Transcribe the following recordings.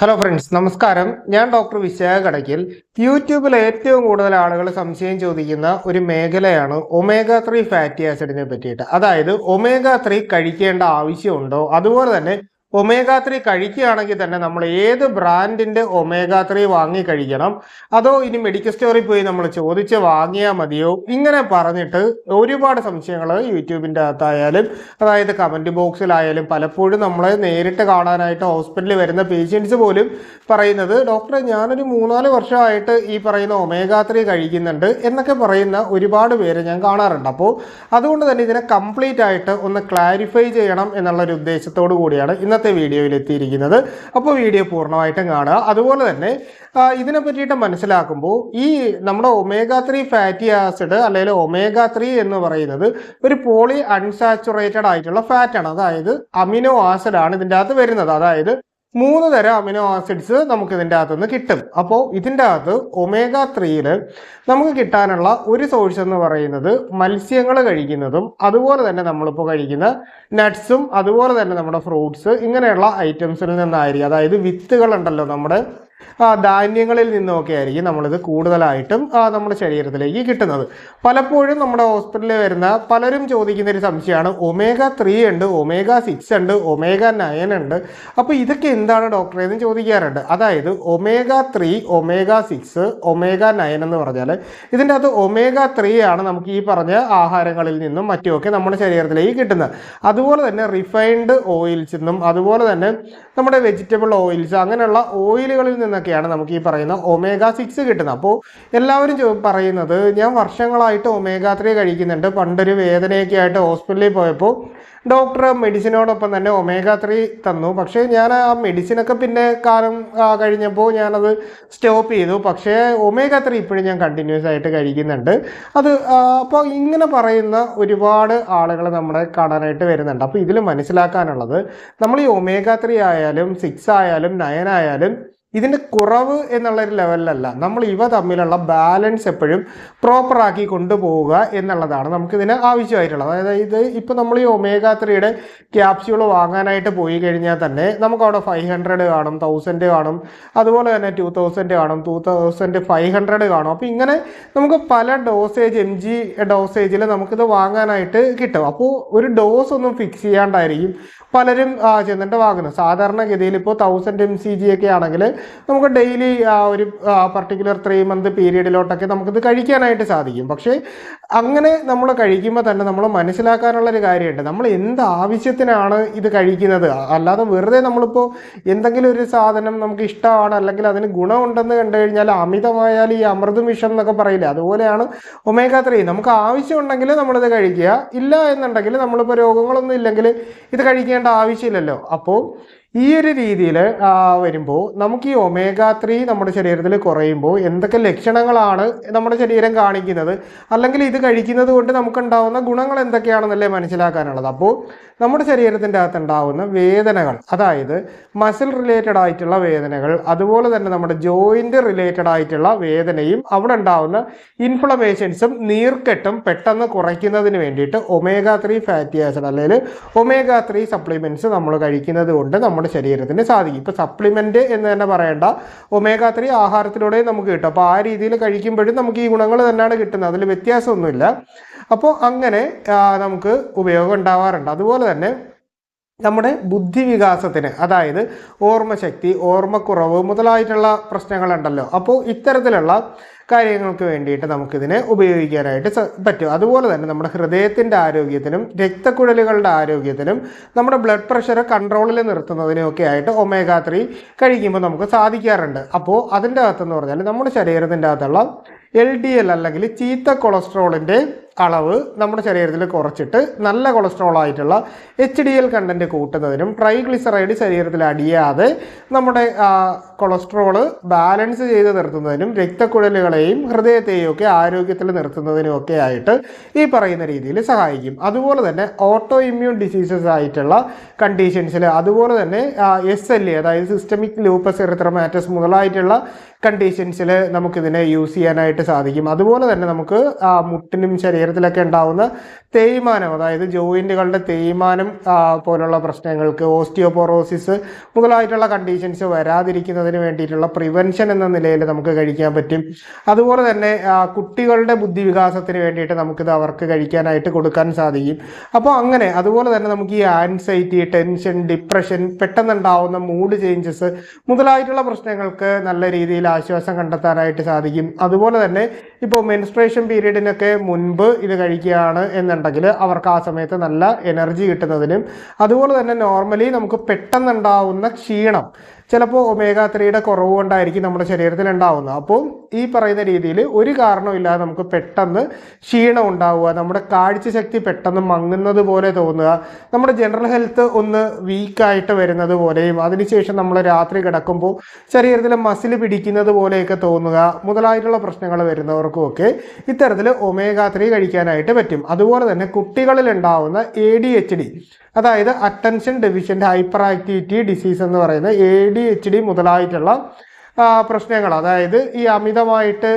Hello friends നമസ്കാരം. ഞാൻ doctor Vishakha Kadakkal. യൂട്യൂബിൽ ഏറ്റവും കൂടുതൽ ആളുകൾ സംശയം ചോദിക്കുന്ന ഒരു മേഖലയാണ് ഒമേഗ ത്രീ ഫാറ്റി ആസിഡിനെ പറ്റിയിട്ട്. അതായത് ഒമേഗ ത്രീ കഴിക്കേണ്ട ആവശ്യമുണ്ടോ? അതുപോലെ തന്നെ ഒമേഗ ത്രീ കഴിക്കുകയാണെങ്കിൽ തന്നെ നമ്മൾ ഏത് ബ്രാൻഡിന്റെ ഒമേഗ ത്രീ വാങ്ങി കഴിക്കണം? അതോ ഇനി മെഡിക്കൽ സ്റ്റോറിൽ പോയി നമ്മൾ ചോദിച്ച് വാങ്ങിയാൽ മതിയോ? ഇങ്ങനെ പറഞ്ഞിട്ട് ഒരുപാട് സംശയങ്ങൾ യൂട്യൂബിന്റെ അകത്തായാലും അതായത് കമന്റ് ബോക്സിലായാലും പലപ്പോഴും നമ്മളെ നേരിട്ട് കാണാനായിട്ട് ഹോസ്പിറ്റലിൽ വരുന്ന പേഷ്യൻസ് പോലും പറയുന്നത് ഡോക്ടറെ ഞാനൊരു മൂന്നാൽ വർഷമായിട്ട് ഈ പറയുന്ന ഒമേഗ ത്രീ കഴിക്കുന്നുണ്ട് എന്നൊക്കെ പറയുന്ന ഒരുപാട് പേര് ഞാൻ കാണാറുണ്ട്. അപ്പോൾ അതുകൊണ്ട് തന്നെ ഇതിനെ കംപ്ലീറ്റ് ആയിട്ട് ഒന്ന് ക്ലാരിഫൈ ചെയ്യണം എന്നുള്ളൊരു ഉദ്ദേശത്തോടു കൂടിയാണ് ഇന്നത്തെ വീഡിയോയിൽ എത്തിയിരിക്കുന്നത്. അപ്പോൾ വീഡിയോ പൂർണമായിട്ടും കാണുക. അതുപോലെ തന്നെ ഇതിനെ പറ്റിയിട്ട് മനസ്സിലാക്കുമ്പോൾ ഈ നമ്മുടെ ഒമേഗ ത്രീ ഫാറ്റി ആസിഡ് അല്ലെങ്കിൽ ഒമേഗ ത്രീ എന്ന് പറയുന്നത് ഒരു പോളി അൺസാച്ചുറേറ്റഡ് ആയിട്ടുള്ള ഫാറ്റാണ് അതായത് അമിനോ ആസിഡാണ് ഇതിന്റെ അകത്ത് വരുന്നത്. അതായത് മൂന്ന് തരം അമിനോ ആസിഡ്സ് നമുക്ക് ഇതിന്റെ അകത്തുനിന്ന് കിട്ടും. അപ്പോൾ ഇതിന്റെ അകത്ത് ഒമേഗ ത്രീയിൽ നമുക്ക് കിട്ടാനുള്ള ഒരു സോഴ്സ് എന്ന് പറയുന്നത് മത്സ്യങ്ങൾ കഴിക്കുന്നതും അതുപോലെ തന്നെ നമ്മളിപ്പോൾ കഴിക്കുന്ന നട്ട്സും അതുപോലെ തന്നെ നമ്മുടെ ഫ്രൂട്ട്സ് ഇങ്ങനെയുള്ള ഐറ്റംസിൽ നിന്നായിരിക്കും. അതായത് വിത്തുകളുണ്ടല്ലോ നമ്മുടെ ധാന്യങ്ങളിൽ നിന്നൊക്കെ ആയിരിക്കും നമ്മളിത് കൂടുതലായിട്ടും നമ്മുടെ ശരീരത്തിലേക്ക് കിട്ടുന്നത്. പലപ്പോഴും നമ്മുടെ ഹോസ്പിറ്റലിൽ വരുന്ന പലരും ചോദിക്കുന്ന ഒരു സംശയമാണ്. ഒമേഗ ത്രീ ഉണ്ട് ഒമേഗ സിക്സ് ഉണ്ട് ഒമേഗ നയൻ ഉണ്ട്. അപ്പോൾ ഇതൊക്കെ എന്താണ് ഡോക്ടറെ എന്ന് ചോദിക്കാറുണ്ട്. അതായത് omega three omega six omega nine എന്ന് പറഞ്ഞാൽ ഇതിന്റെ അകത്ത് ഒമേഗ ത്രീ ആണ് നമുക്ക് ഈ പറഞ്ഞ ആഹാരങ്ങളിൽ നിന്നും മറ്റുമൊക്കെ നമ്മുടെ ശരീരത്തിലേക്ക് കിട്ടുന്നത്. അതുപോലെ തന്നെ റിഫൈൻഡ് ഓയിൽസ് നിന്നും അതുപോലെ തന്നെ നമ്മുടെ വെജിറ്റബിൾ ഓയിൽസ് അങ്ങനെയുള്ള ഓയിലുകളിൽ നിന്നൊക്കെയാണ് നമുക്ക് ഈ പറയുന്ന ഒമേഗ സിക്സ് കിട്ടുന്നത്. അപ്പോൾ എല്ലാവരും പറയുന്നത് ഞാൻ വർഷങ്ങളായിട്ട് ഒമേഗ ത്രീ കഴിക്കുന്നുണ്ട്. പണ്ടൊരു വേദനയൊക്കെ ആയിട്ട് ഹോസ്പിറ്റലിൽ പോയപ്പോൾ ഡോക്ടർ മെഡിസിനോടൊപ്പം തന്നെ ഒമേഗ ത്രീ തന്നു. പക്ഷേ ഞാൻ ആ മെഡിസിനൊക്കെ പിന്നെ കാലം കഴിഞ്ഞപ്പോൾ ഞാനത് സ്റ്റോപ്പ് ചെയ്തു. പക്ഷേ ഒമേഗ ത്രീ ഇപ്പോഴും ഞാൻ കണ്ടിന്യൂസ് ആയിട്ട് കഴിക്കുന്നുണ്ട്. അത് അപ്പോൾ ഇങ്ങനെ പറയുന്ന ഒരുപാട് ആളുകൾ നമ്മളെ കാണാനായിട്ട് വരുന്നുണ്ട്. അപ്പോൾ ഇതിൽ മനസ്സിലാക്കാനുള്ളത് നമ്മൾ ഈ ഒമേഗ ത്രീ ആയാലും സിക്സ് ആയാലും നയൻ ആയാലും ഇതിന്റെ കുറവ് എന്നുള്ള ഒരു ലെവലിലല്ല നമ്മൾ ഇവ തമ്മിലുള്ള ബാലൻസ് എപ്പോഴും പ്രോപ്പറാക്കി കൊണ്ടുപോവുക എന്നുള്ളതാണ് നമുക്കിതിന് ആവശ്യമായിട്ടുള്ളത്. അതായത് ഇത് ഇപ്പോൾ നമ്മൾ ഈ ഒമേഗ ത്രീയുടെ ക്യാപ്സ്യൂൾ വാങ്ങാനായിട്ട് പോയി കഴിഞ്ഞാൽ തന്നെ നമുക്കവിടെ ഫൈവ് ഹൺഡ്രഡ് കാണും തൗസൻഡ് കാണും. അതുപോലെ തന്നെ ടു തൗസൻഡ് കാണും ടു തൗസൻഡ് ഫൈവ് ഹൺഡ്രഡ് കാണും. അപ്പോൾ ഇങ്ങനെ നമുക്ക് പല ഡോസേജ് എം ജി ഡോസേജിൽ നമുക്കിത് വാങ്ങാനായിട്ട് കിട്ടും. അപ്പോൾ ഒരു ഡോസ് ഒന്നും ഫിക്സ് ചെയ്യാണ്ടായിരിക്കും പലരും ചെന്നിട്ട് വാങ്ങുന്നത്. സാധാരണഗതിയിൽ ഇപ്പോൾ തൗസൻഡ് എം സി ജി ഒക്കെ ആണെങ്കിൽ നമുക്ക് ഡെയിലി ഒരു പർട്ടിക്കുലർ ത്രീ മന്ത് പീരീഡിലോട്ടൊക്കെ നമുക്കിത് കഴിക്കാനായിട്ട് സാധിക്കും. പക്ഷേ അങ്ങനെ നമ്മൾ കഴിക്കുമ്പോൾ തന്നെ നമ്മൾ മനസ്സിലാക്കാനുള്ളൊരു കാര്യമുണ്ട്. നമ്മൾ എന്ത് ആവശ്യത്തിനാണ് ഇത് കഴിക്കുന്നത്? അല്ലാതെ വെറുതെ നമ്മളിപ്പോൾ എന്തെങ്കിലും ഒരു സാധനം നമുക്ക് ഇഷ്ടമാണ് അല്ലെങ്കിൽ അതിന് ഗുണമുണ്ടെന്ന് കണ്ടു കഴിഞ്ഞാൽ അമിതമായാൽ ഈ അമൃതും വിഷം എന്നൊക്കെ പറയില്ല? അതുപോലെയാണ് ഒമേഗ ത്രീ നമുക്ക് ആവശ്യമുണ്ടെങ്കിൽ നമ്മളിത് കഴിക്കുക. ഇല്ല എന്നുണ്ടെങ്കിൽ നമ്മളിപ്പോൾ രോഗങ്ങളൊന്നും ഇല്ലെങ്കിൽ ഇത് കഴിക്കേണ്ട ആവശ്യമില്ലല്ലോ. അപ്പോൾ ഈ ഒരു രീതിയിൽ വരുമ്പോൾ നമുക്ക് ഈ ഒമേഗ ത്രീ നമ്മുടെ ശരീരത്തിൽ കുറയുമ്പോൾ എന്തൊക്കെ ലക്ഷണങ്ങളാണ് നമ്മുടെ ശരീരം കാണിക്കുന്നത്? അല്ലെങ്കിൽ ഇത് കഴിക്കുന്നത് കൊണ്ട് നമുക്കുണ്ടാവുന്ന ഗുണങ്ങൾ എന്തൊക്കെയാണെന്നല്ലേ മനസ്സിലാക്കാനുള്ളത്? അപ്പോൾ നമ്മുടെ ശരീരത്തിന്റെ അകത്ത് ഉണ്ടാവുന്ന വേദനകൾ അതായത് മസിൽ റിലേറ്റഡ് ആയിട്ടുള്ള വേദനകൾ അതുപോലെ തന്നെ നമ്മുടെ ജോയിന്റ് റിലേറ്റഡ് ആയിട്ടുള്ള വേദനയും അവിടെ ഉണ്ടാവുന്ന ഇൻഫ്ലമേഷൻസും നീർക്കെട്ടും പെട്ടെന്ന് കുറയ്ക്കുന്നതിന് വേണ്ടിയിട്ട് ഒമേഗ ത്രീ ഫാറ്റി ആസിഡ് അല്ലെങ്കിൽ ഒമേഗ ത്രീ സപ്ലിമെന്റ്സ് നമ്മൾ കഴിക്കുന്നത് കൊണ്ട് നമ്മുടെ ശരീരത്തിന് സാധിക്കും. ഇപ്പോൾ സപ്ലിമെന്റ് എന്ന് തന്നെ പറയേണ്ട. ഒമേഗ ത്രീ ആഹാരത്തിലൂടെ നമുക്ക് കിട്ടും. അപ്പോൾ ആ രീതിയിൽ കഴിക്കുമ്പോഴും നമുക്ക് ഈ ഗുണങ്ങൾ തന്നെയാണ് കിട്ടുന്നത്. അതിൽ വ്യത്യാസമൊന്നുമില്ല. അപ്പോൾ അങ്ങനെ നമുക്ക് ഉപയോഗം ഉണ്ടാവാറുണ്ട്. അതുപോലെ തന്നെ നമ്മുടെ ബുദ്ധി വികാസത്തിന് അതായത് ഓർമ്മശക്തി ഓർമ്മക്കുറവ് മുതലായിട്ടുള്ള പ്രശ്നങ്ങളുണ്ടല്ലോ. അപ്പോൾ ഇത്തരത്തിലുള്ള കാര്യങ്ങൾക്ക് വേണ്ടിയിട്ട് നമുക്കിതിനെ ഉപയോഗിക്കാനായിട്ട് പറ്റും. അതുപോലെ തന്നെ നമ്മുടെ ഹൃദയത്തിന്റെ ആരോഗ്യത്തിനും രക്തക്കുഴലുകളുടെ ആരോഗ്യത്തിനും നമ്മുടെ ബ്ലഡ് പ്രഷർ കൺട്രോളിൽ നിർത്തുന്നതിനൊക്കെ ആയിട്ട് ഒമേഗ ത്രീ കഴിക്കുമ്പോൾ നമുക്ക് സാധിക്കാറുണ്ട്. അപ്പോൾ അതിന്റെ അകത്തെന്ന് പറഞ്ഞാൽ നമ്മുടെ ശരീരത്തിന്റെ അകത്തുള്ള എൽ ഡി എൽ അല്ലെങ്കിൽ ചീത്ത കൊളസ്ട്രോളിന്റെ അളവ് നമ്മുടെ ശരീരത്തിൽ കുറച്ചിട്ട് നല്ല കൊളസ്ട്രോൾ ആയിട്ടുള്ള എച്ച് ഡി എൽ കണ്ടന്റ് കൂട്ടുന്നതിനും ട്രൈഗ്ലിസറൈഡ് ശരീരത്തിൽ അടിയാതെ നമ്മുടെ കൊളസ്ട്രോൾ ബാലൻസ് ചെയ്ത് നിർത്തുന്നതിനും രക്തക്കുഴലുകളെയും ഹൃദയത്തെയും ഒക്കെ ആരോഗ്യത്തിൽ നിർത്തുന്നതിനും ഒക്കെ ആയിട്ട് ഈ പറയുന്ന രീതിയിൽ സഹായിക്കും. അതുപോലെ തന്നെ ഓട്ടോ ഇമ്മ്യൂൺ ഡിസീസസ് ആയിട്ടുള്ള കണ്ടീഷൻസിൽ അതുപോലെ തന്നെ എസ് എൽ അതായത് സിസ്റ്റമിക് ലൂപ്പസ് എറിത്രമാറ്റസ് മുതലായിട്ടുള്ള കണ്ടീഷൻസിൽ നമുക്കിതിനെ യൂസ് ചെയ്യാനായിട്ട് സാധിക്കും. അതുപോലെ തന്നെ നമുക്ക് ആ, മുട്ടിനും ശരീരത്തിലൊക്കെ ഉണ്ടാവുന്ന തേയ്മാനം അതായത് ജോയിന്റുകളുടെ തേയ്മാനം പോലുള്ള പ്രശ്നങ്ങൾക്ക് ഓസ്റ്റിയോപോറോസിസ് മുതലായിട്ടുള്ള കണ്ടീഷൻസ് വരാതിരിക്കുന്നതിന് വേണ്ടിയിട്ടുള്ള പ്രിവെൻഷൻ എന്ന നിലയിൽ നമുക്ക് കഴിക്കാൻ പറ്റും. അതുപോലെ തന്നെ കുട്ടികളുടെ ബുദ്ധി വികാസത്തിന് വേണ്ടിയിട്ട് നമുക്കിത് അവർക്ക് കഴിക്കാനായിട്ട് കൊടുക്കാൻ സാധിക്കും. അപ്പോൾ അങ്ങനെ അതുപോലെ തന്നെ നമുക്ക് ഈ ആൻസൈറ്റി ടെൻഷൻ ഡിപ്രഷൻ പെട്ടെന്നുണ്ടാവുന്ന മൂഡ് ചേഞ്ചസ് മുതലായിട്ടുള്ള പ്രശ്നങ്ങൾക്ക് നല്ല രീതിയിൽ ആശ്വാസം കണ്ടെത്താനായിട്ട് സാധിക്കും. അതുപോലെ തന്നെ ഇപ്പോൾ മെൻസ്ട്രേഷൻ പീരീഡിനൊക്കെ മുൻപ് ഇത് കഴിക്കുകയാണ് എന്നുണ്ടെങ്കിൽ അവർക്ക് ആ സമയത്ത് നല്ല എനർജി കിട്ടുന്നതിനും അതുപോലെ തന്നെ നോർമലി നമുക്ക് പെട്ടെന്നുണ്ടാവുന്ന ക്ഷീണം ചിലപ്പോൾ ഒമേഗ ത്രീയുടെ കുറവ് കൊണ്ടായിരിക്കും നമ്മുടെ ശരീരത്തിൽ ഉണ്ടാവുന്നത്. അപ്പോൾ ഈ പറയുന്ന രീതിയിൽ ഒരു കാരണമില്ലാതെ നമുക്ക് പെട്ടെന്ന് ക്ഷീണം ഉണ്ടാവുക നമ്മുടെ കാഴ്ചശക്തി പെട്ടെന്ന് മങ്ങുന്നത് പോലെ തോന്നുക നമ്മുടെ ജനറൽ ഹെൽത്ത് ഒന്ന് വീക്കായിട്ട് വരുന്നത് പോലെയും അതിനുശേഷം നമ്മൾ രാത്രി കിടക്കുമ്പോൾ ശരീരത്തിലെ മസിൽ പിടിക്കുന്നത് പോലെയൊക്കെ തോന്നുക മുതലായിട്ടുള്ള പ്രശ്നങ്ങൾ വരുന്നവർക്കും ഒക്കെ ഇത്തരത്തിൽ ഒമേഗ ത്രീ കഴിക്കാനായിട്ട് പറ്റും. അതുപോലെ തന്നെ കുട്ടികളിൽ ഉണ്ടാവുന്ന എ ഡി എച്ച് ഡി അതായത് attention deficient hyper activity disease എന്ന് പറയുന്ന എ ഡി എച്ച് ഡി മുതലായിട്ടുള്ള പ്രശ്നങ്ങൾ. അതായത് ഈ അമിതമായിട്ട്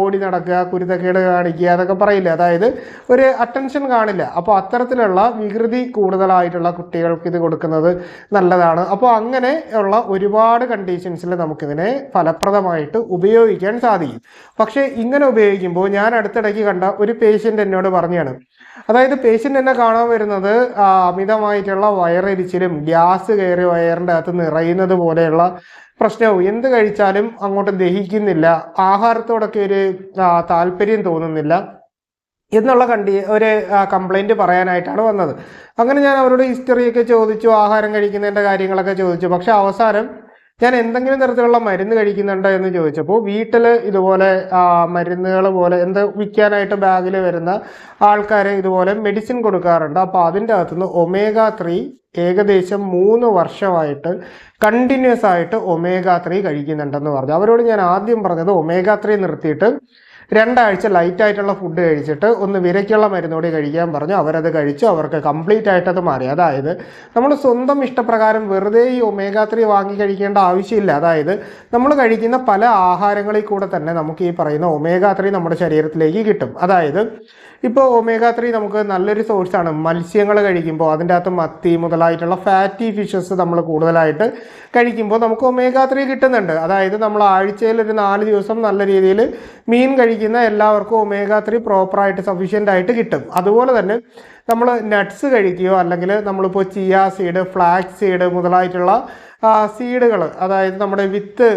ഓടി നടക്കുക കുരുത്തക്കേട് കാണിക്കുക അതൊക്കെ പറയില്ല? അതായത് ഒരു അറ്റൻഷൻ കാണില്ല. അപ്പോൾ അത്തരത്തിലുള്ള വികൃതി കൂടുതലായിട്ടുള്ള കുട്ടികൾക്ക് ഇത് കൊടുക്കുന്നത് നല്ലതാണ്. അപ്പോൾ അങ്ങനെ ഉള്ള ഒരുപാട് കണ്ടീഷൻസിൽ നമുക്കിതിനെ ഫലപ്രദമായിട്ട് ഉപയോഗിക്കാൻ സാധിക്കും. പക്ഷേ ഇങ്ങനെ ഉപയോഗിക്കുമ്പോൾ ഞാൻ അടുത്തിടയ്ക്ക് കണ്ട ഒരു പേഷ്യന്റ് എന്നോട് പറഞ്ഞാണ്. അതായത് പേഷ്യന്റ് എന്നെ കാണാൻ വരുന്നത് അമിതമായിട്ടുള്ള വയറെരിച്ചിലും ഗ്യാസ് കയറി വയറിന്റെ അകത്ത് നിറയുന്നത് പോലെയുള്ള പ്രശ്നവും. എന്ത് കഴിച്ചാലും അങ്ങോട്ട് ദഹിക്കുന്നില്ല. ആഹാരത്തോടൊക്കെ ഒരു താല്പര്യം തോന്നുന്നില്ല എന്നുള്ള കണ്ടി ഒരു കംപ്ലൈന്റ് പറയാനായിട്ടാണ് വന്നത്. അങ്ങനെ ഞാൻ അവരോട് ഹിസ്റ്ററിയൊക്കെ ചോദിച്ചു ആഹാരം കഴിക്കുന്നതിന്റെ കാര്യങ്ങളൊക്കെ ചോദിച്ചു. പക്ഷെ അവസാനം ഞാൻ എന്തെങ്കിലും തരത്തിലുള്ള മരുന്ന് കഴിക്കുന്നുണ്ടോ എന്ന് ചോദിച്ചപ്പോൾ വീട്ടിൽ ഇതുപോലെ മരുന്നുകൾ പോലെ എന്ത് വിൽക്കാനായിട്ട് ബാഗിൽ വരുന്ന ആൾക്കാർ ഇതുപോലെ മെഡിസിൻ കൊടുക്കാറുണ്ട്. അപ്പോൾ അതിന്റെ അകത്തുനിന്ന് ഒമേഗ ത്രീ ഏകദേശം മൂന്ന് വർഷമായിട്ട് കണ്ടിന്യൂസ് ആയിട്ട് ഒമേഗ ത്രീ കഴിക്കുന്നുണ്ടെന്ന് പറഞ്ഞു. അവരോട് ഞാൻ ആദ്യം പറഞ്ഞത് ഒമേഗ ത്രീ നിർത്തിയിട്ട് രണ്ടാഴ്ച ലൈറ്റായിട്ടുള്ള ഫുഡ് കഴിച്ചിട്ട് ഒന്ന് വിരയ്ക്കുള്ള മരുന്നോടി കഴിക്കാൻ പറഞ്ഞു. അവരത് കഴിച്ചു. അവർക്ക് കംപ്ലീറ്റ് ആയിട്ടത് മാറി. അതായത് നമ്മൾ സ്വന്തം ഇഷ്ടപ്രകാരം വെറുതെ ഈ ഒമേഗ ത്രീ വാങ്ങി കഴിക്കേണ്ട ആവശ്യമില്ല. അതായത് നമ്മൾ കഴിക്കുന്ന പല ആഹാരങ്ങളിൽ കൂടെ തന്നെ നമുക്ക് ഈ പറയുന്ന ഒമേഗ ത്രീ നമ്മുടെ ശരീരത്തിലേക്ക് കിട്ടും. അതായത് ഇപ്പോൾ ഒമേഗ ത്രീ നമുക്ക് നല്ലൊരു സോഴ്സാണ് മത്സ്യങ്ങൾ കഴിക്കുമ്പോൾ അതിന്റെ അകത്ത് മത്തി മുതലായിട്ടുള്ള ഫാറ്റി ഫിഷസ് നമ്മൾ കൂടുതലായിട്ട് കഴിക്കുമ്പോൾ നമുക്ക് ഒമേഗ ത്രീ കിട്ടുന്നുണ്ട്. അതായത് നമ്മൾ ആഴ്ചയിൽ ഒരു നാല് ദിവസം നല്ല രീതിയിൽ മീൻ കഴിക്കുന്ന എല്ലാവർക്കും ഒമേഗ ത്രീ പ്രോപ്പറായിട്ട് സഫീഷ്യന്റ് ആയിട്ട് കിട്ടും. അതുപോലെ തന്നെ നമ്മൾ നട്ട്സ് കഴിക്കുകയോ അല്ലെങ്കിൽ നമ്മളിപ്പോൾ ചിയ സീഡ് ഫ്ലാക്സ് സീഡ് മുതലായിട്ടുള്ള സീഡുകൾ അതായത് നമ്മുടെ വിത്ത്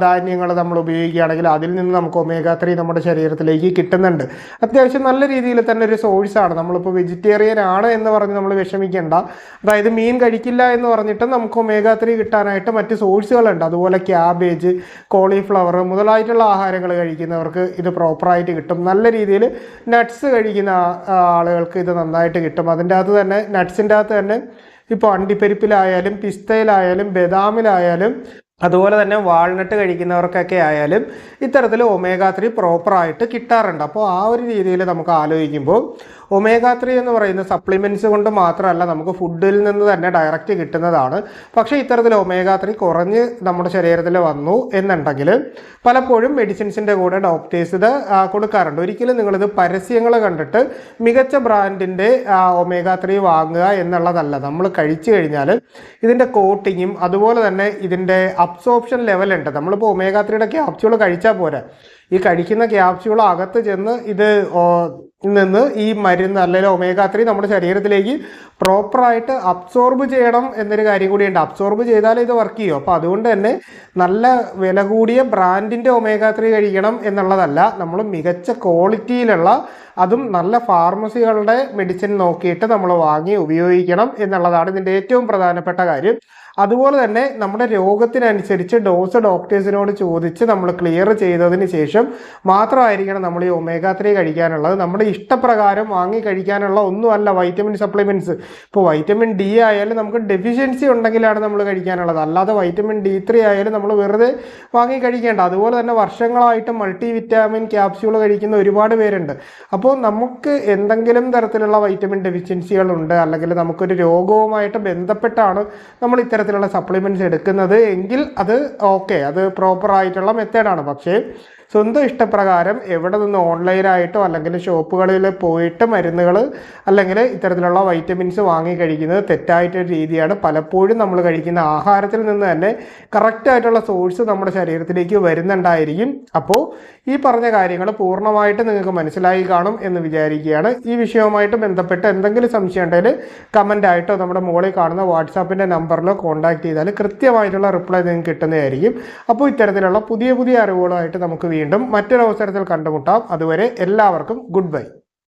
ധാന്യങ്ങൾ നമ്മൾ ഉപയോഗിക്കുകയാണെങ്കിൽ അതിൽ നിന്ന് നമുക്ക് ഒമേഗ ത്രീ നമ്മുടെ ശരീരത്തിലേക്ക് കിട്ടുന്നുണ്ട്. അത്യാവശ്യം നല്ല രീതിയിൽ തന്നെ ഒരു സോഴ്സാണ് നമ്മളിപ്പോൾ വെജിറ്റേറിയൻ ആണ് എന്ന് പറഞ്ഞ് നമ്മൾ വിഷമിക്കേണ്ട. അതായത് മീൻ കഴിക്കില്ല എന്ന് പറഞ്ഞിട്ട് നമുക്ക് ഒമേഗ ത്രീ കിട്ടാനായിട്ട് മറ്റ് സോഴ്സുകളുണ്ട് അതുപോലെ ക്യാബേജ് കോളിഫ്ലവർ മുതലായിട്ടുള്ള ആഹാരങ്ങൾ കഴിക്കുന്നവർക്ക് ഇത് പ്രോപ്പറായിട്ട് കിട്ടും. നല്ല രീതിയിൽ നട്ട്സ് കഴിക്കുന്ന ആളുകൾക്ക് ഇത് നന്നായിട്ട് കിട്ടും. അതിന്റെ അകത്ത് തന്നെ നട്ട്സിന്റെ അകത്ത് തന്നെ ഇപ്പോൾ അണ്ടിപ്പരിപ്പിലായാലും പിസ്തയിലായാലും ബദാമിലായാലും അതുപോലെ തന്നെ വാൾനട്ട് കഴിക്കുന്നവർക്കൊക്കെ ആയാലും ഇത്തരത്തിൽ ഒമേഗ ത്രീ പ്രോപ്പറായിട്ട് കിട്ടാറുണ്ട്. അപ്പോൾ ആ ഒരു രീതിയിൽ നമുക്ക് ആലോചിക്കുമ്പോൾ ഒമേഗ ത്രീ എന്ന് പറയുന്ന സപ്ലിമെന്റ്സ് കൊണ്ട് മാത്രമല്ല നമുക്ക് ഫുഡിൽ നിന്ന് തന്നെ ഡയറക്റ്റ് കിട്ടുന്നതാണ്. പക്ഷേ ഇത്തരത്തിൽ ഒമേഗ ത്രീ കുറഞ്ഞ് നമ്മുടെ ശരീരത്തിൽ വന്നു എന്നുണ്ടെങ്കിൽ പലപ്പോഴും മെഡിസിൻസിന്റെ കൂടെ ഡോക്ടേഴ്സ് ഇത് കൊടുക്കാറുണ്ട്. ഒരിക്കലും നിങ്ങളിത് പരസ്യങ്ങൾ കണ്ടിട്ട് മികച്ച ബ്രാൻഡിന്റെ ഒമേഗ ത്രീ വാങ്ങുക എന്നുള്ളതല്ല. നമ്മൾ കഴിച്ചു കഴിഞ്ഞാൽ ഇതിന്റെ കോട്ടിങ്ങും അതുപോലെ തന്നെ ഇതിന്റെ അബ്സോർപ്ഷൻ ലെവലുണ്ട് നമ്മളിപ്പോൾ ഒമേഗ ത്രീയുടെ ക്യാപ്സ്യൂൾ കഴിച്ചാൽ പോരാ. ഈ കഴിക്കുന്ന ക്യാപ്സ്യൂൾ അകത്ത് ചെന്ന് ഇത് നിന്ന് ഈ മരുന്ന് അല്ലെങ്കിൽ ഒമേഗ ത്രീ നമ്മുടെ ശരീരത്തിലേക്ക് പ്രോപ്പറായിട്ട് അബ്സോർബ് ചെയ്യണം എന്നൊരു കാര്യം കൂടിയുണ്ട്. അബ്സോർബ് ചെയ്താലേ ഇത് വർക്ക് ചെയ്യും. അപ്പോൾ അതുകൊണ്ട് തന്നെ നല്ല വില കൂടിയ ബ്രാൻഡിന്റെ ഒമേഗ ത്രീ കഴിക്കണം എന്നുള്ളതല്ല. നമ്മൾ മികച്ച ക്വാളിറ്റിയിലുള്ള അതും നല്ല ഫാർമസികളുടെ മെഡിസിൻ നോക്കിയിട്ട് നമ്മൾ വാങ്ങി ഉപയോഗിക്കണം എന്നുള്ളതാണ് ഇതിന്റെ ഏറ്റവും പ്രധാനപ്പെട്ട കാര്യം. അതുപോലെ തന്നെ നമ്മുടെ രോഗത്തിനനുസരിച്ച് ഡോസ് ഡോക്ടേഴ്സിനോട് ചോദിച്ച് നമ്മൾ ക്ലിയർ ചെയ്തതിന് ശേഷം മാത്രമായിരിക്കണം നമ്മൾ ഈ ഒമേഗ ത്രീ കഴിക്കാനുള്ളത്. നമ്മുടെ ഇഷ്ടപ്രകാരം വാങ്ങി കഴിക്കാനുള്ള ഒന്നുമല്ല വൈറ്റമിൻ സപ്ലിമെന്റ്സ് ഇപ്പോൾ വൈറ്റമിൻ ഡി ആയാലും നമുക്ക് ഡെഫിഷ്യൻസി ഉണ്ടെങ്കിലാണ് നമ്മൾ കഴിക്കാനുള്ളത്. അല്ലാതെ വൈറ്റമിൻ ഡി ത്രീ ആയാലും നമ്മൾ വെറുതെ വാങ്ങി കഴിക്കേണ്ട. അതുപോലെ തന്നെ വർഷങ്ങളായിട്ട് മൾട്ടി വിറ്റാമിൻ ക്യാപ്സ്യൂൾ കഴിക്കുന്ന ഒരുപാട് പേരുണ്ട്. അപ്പോൾ നമുക്ക് എന്തെങ്കിലും തരത്തിലുള്ള വൈറ്റമിൻ ഡെഫിഷ്യൻസികളുണ്ട് അല്ലെങ്കിൽ നമുക്കൊരു രോഗവുമായിട്ട് ബന്ധപ്പെട്ടാണ് നമ്മൾ ഇത്തരത്തിലുള്ള സപ്ലിമെന്റ്സ് എടുക്കുന്നത് എങ്കിൽ അത് ഓക്കെ അത് പ്രോപ്പർ ആയിട്ടുള്ള മെത്തേഡാണ് പക്ഷേ സ്വന്തം ഇഷ്ടപ്രകാരം എവിടെ നിന്ന് ഓൺലൈനായിട്ടോ അല്ലെങ്കിൽ ഷോപ്പുകളിൽ പോയിട്ട് മരുന്നുകൾ അല്ലെങ്കിൽ ഇത്തരത്തിലുള്ള വൈറ്റമിൻസ് വാങ്ങി കഴിക്കുന്നത് തെറ്റായിട്ടൊരു രീതിയാണ്. പലപ്പോഴും നമ്മൾ കഴിക്കുന്ന ആഹാരത്തിൽ നിന്ന് തന്നെ കറക്റ്റായിട്ടുള്ള സോഴ്സ് നമ്മുടെ ശരീരത്തിലേക്ക് വരുന്നുണ്ടായിരിക്കും. അപ്പോൾ ഈ പറഞ്ഞ കാര്യങ്ങൾ പൂർണമായിട്ട് നിങ്ങൾക്ക് മനസ്സിലായി കാണും എന്ന് വിചാരിക്കുകയാണ്. ഈ വിഷയവുമായിട്ട് ബന്ധപ്പെട്ട് എന്തെങ്കിലും സംശയം ഉണ്ടെങ്കിൽ കമന്റായിട്ടോ നമ്മുടെ മുകളിൽ കാണുന്ന വാട്സാപ്പിന്റെ നമ്പറിലോ കോൺടാക്ട് ചെയ്താൽ കൃത്യമായിട്ടുള്ള റിപ്ലൈ നിങ്ങൾക്ക് കിട്ടുന്നതായിരിക്കും. അപ്പോൾ ഇത്തരത്തിലുള്ള പുതിയ പുതിയ അറിവുകളുമായിട്ട് നമുക്ക് വീണ്ടും മറ്റൊരു അവസരത്തിൽ കണ്ടുമുട്ടാം. അതുവരെ എല്ലാവർക്കും ഗുഡ് ബൈ